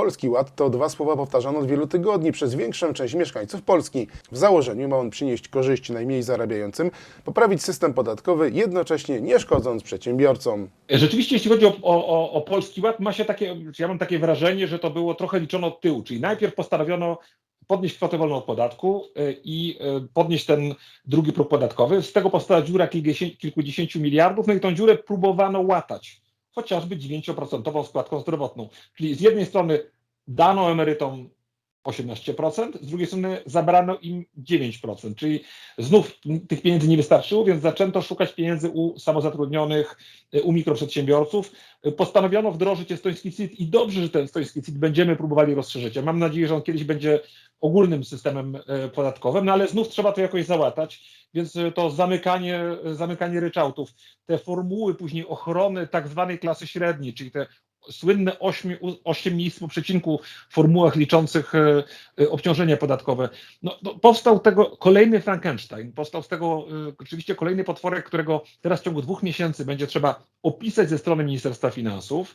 Polski Ład to dwa słowa powtarzane od wielu tygodni przez większą część mieszkańców Polski. W założeniu ma on przynieść korzyści najmniej zarabiającym, poprawić system podatkowy, jednocześnie nie szkodząc przedsiębiorcom. Rzeczywiście, jeśli chodzi o, o, o, Polski Ład, ma się takie, ja mam takie wrażenie, że to było trochę liczono od tyłu, czyli najpierw postanowiono podnieść kwotę wolną od podatku y, i y, podnieść ten drugi próg podatkowy. Z tego powstała dziura kilkudziesięciu miliardów, no i tą dziurę próbowano łatać, chociażby 9% składką zdrowotną. Czyli z jednej strony dano emerytom 18%, z drugiej strony zabrano im 9%, czyli znów tych pieniędzy nie wystarczyło, więc zaczęto szukać pieniędzy u samozatrudnionych, u mikroprzedsiębiorców. Postanowiono wdrożyć estoński CIT i dobrze, że ten estoński CIT będziemy próbowali rozszerzyć. Ja mam nadzieję, że on kiedyś będzie ogólnym systemem y, podatkowym, no ale znów trzeba to jakoś załatać, więc y, to zamykanie, zamykanie ryczałtów, te formuły później ochrony tak zwanej klasy średniej, czyli te słynne 8, 8 miejsc po przecinku w formułach liczących e, e, obciążenia podatkowe. No, no, powstał tego kolejny Frankenstein, powstał z tego e, oczywiście kolejny potworek, którego teraz w ciągu dwóch miesięcy będzie trzeba opisać ze strony Ministerstwa Finansów.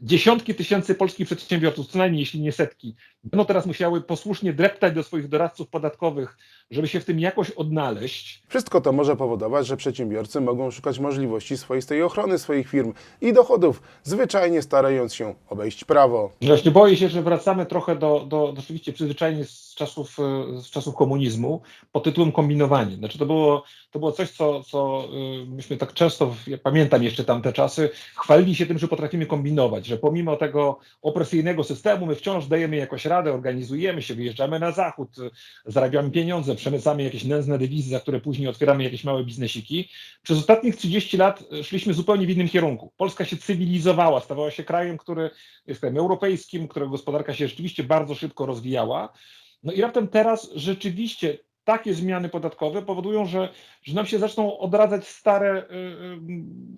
Dziesiątki tysięcy polskich przedsiębiorców, co najmniej jeśli nie setki, będą teraz musiały posłusznie dreptać do swoich doradców podatkowych, żeby się w tym jakoś odnaleźć. Wszystko to może powodować, że przedsiębiorcy mogą szukać możliwości swoistej ochrony swoich firm i dochodów, zwyczajnie starając się obejść prawo. Właśnie boję się, że wracamy trochę do, do, do oczywiście przyzwyczajenie z czasów, e, z czasów komunizmu pod tytułem kombinowanie. Znaczy to było, to było coś, co, co y, myśmy tak często, ja pamiętam jeszcze tamte czasy, chwalili się tym, że potrafimy kombinować, że pomimo tego opresyjnego systemu my wciąż dajemy jakoś radę, organizujemy się, wyjeżdżamy na zachód, y, zarabiamy pieniądze, przemycamy jakieś nędzne dewizy, za które później otwieramy jakieś małe biznesiki. Przez ostatnich 30 lat y, szliśmy zupełnie w innym kierunku. Polska się cywilizowała, stawała się krajem, który jest krajem europejskim, którego gospodarka się rzeczywiście bardzo szybko rozwijała. No i raptem teraz rzeczywiście takie zmiany podatkowe powodują, że, że nam się zaczną odradzać stare y, y,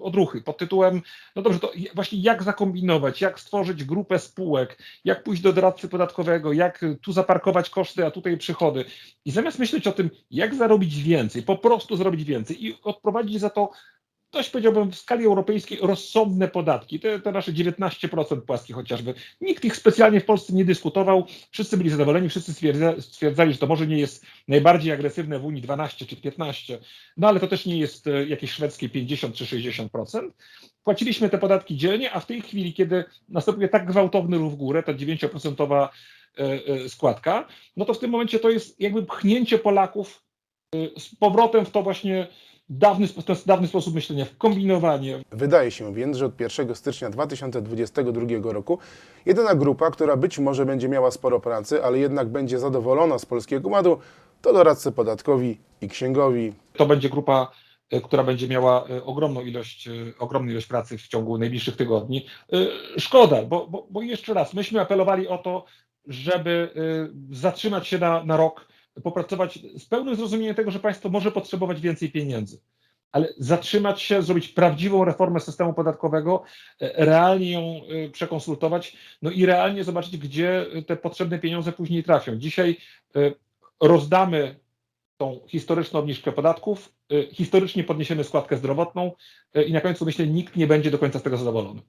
odruchy pod tytułem, no dobrze, to właśnie jak zakombinować, jak stworzyć grupę spółek, jak pójść do doradcy podatkowego, jak tu zaparkować koszty, a tutaj przychody. I zamiast myśleć o tym, jak zarobić więcej, po prostu zrobić więcej i odprowadzić za to dość powiedziałbym w skali europejskiej rozsądne podatki, te, te nasze 19% płaskie chociażby. Nikt ich specjalnie w Polsce nie dyskutował, wszyscy byli zadowoleni, wszyscy stwierdza, stwierdzali, że to może nie jest najbardziej agresywne w Unii 12 czy 15, no ale to też nie jest e, jakieś szwedzkie 50 czy 60%. Płaciliśmy te podatki dzielnie, a w tej chwili, kiedy następuje tak gwałtowny ruch w górę, ta 9% e, e, składka, no to w tym momencie to jest jakby pchnięcie Polaków z powrotem w to właśnie dawny, spo- ten dawny sposób myślenia, w kombinowanie. Wydaje się więc, że od 1 stycznia 2022 roku jedyna grupa, która być może będzie miała sporo pracy, ale jednak będzie zadowolona z polskiego ładu, to doradcy podatkowi i księgowi. To będzie grupa, e, która będzie miała e, ogromną ilość, e, ogromną ilość pracy w ciągu najbliższych tygodni. Szkoda, bo, bo, bo jeszcze raz, myśmy apelowali o to, żeby zatrzymać się na, na rok, popracować z pełnym zrozumieniem tego, że państwo może potrzebować więcej pieniędzy. Ale zatrzymać się, zrobić prawdziwą reformę systemu podatkowego, e, realnie ją e, przekonsultować, no i realnie zobaczyć, gdzie te potrzebne pieniądze później trafią. Dzisiaj e, rozdamy tą historyczną obniżkę podatków, historycznie podniesiemy składkę zdrowotną i na końcu myślę, nikt nie będzie do końca z tego zadowolony.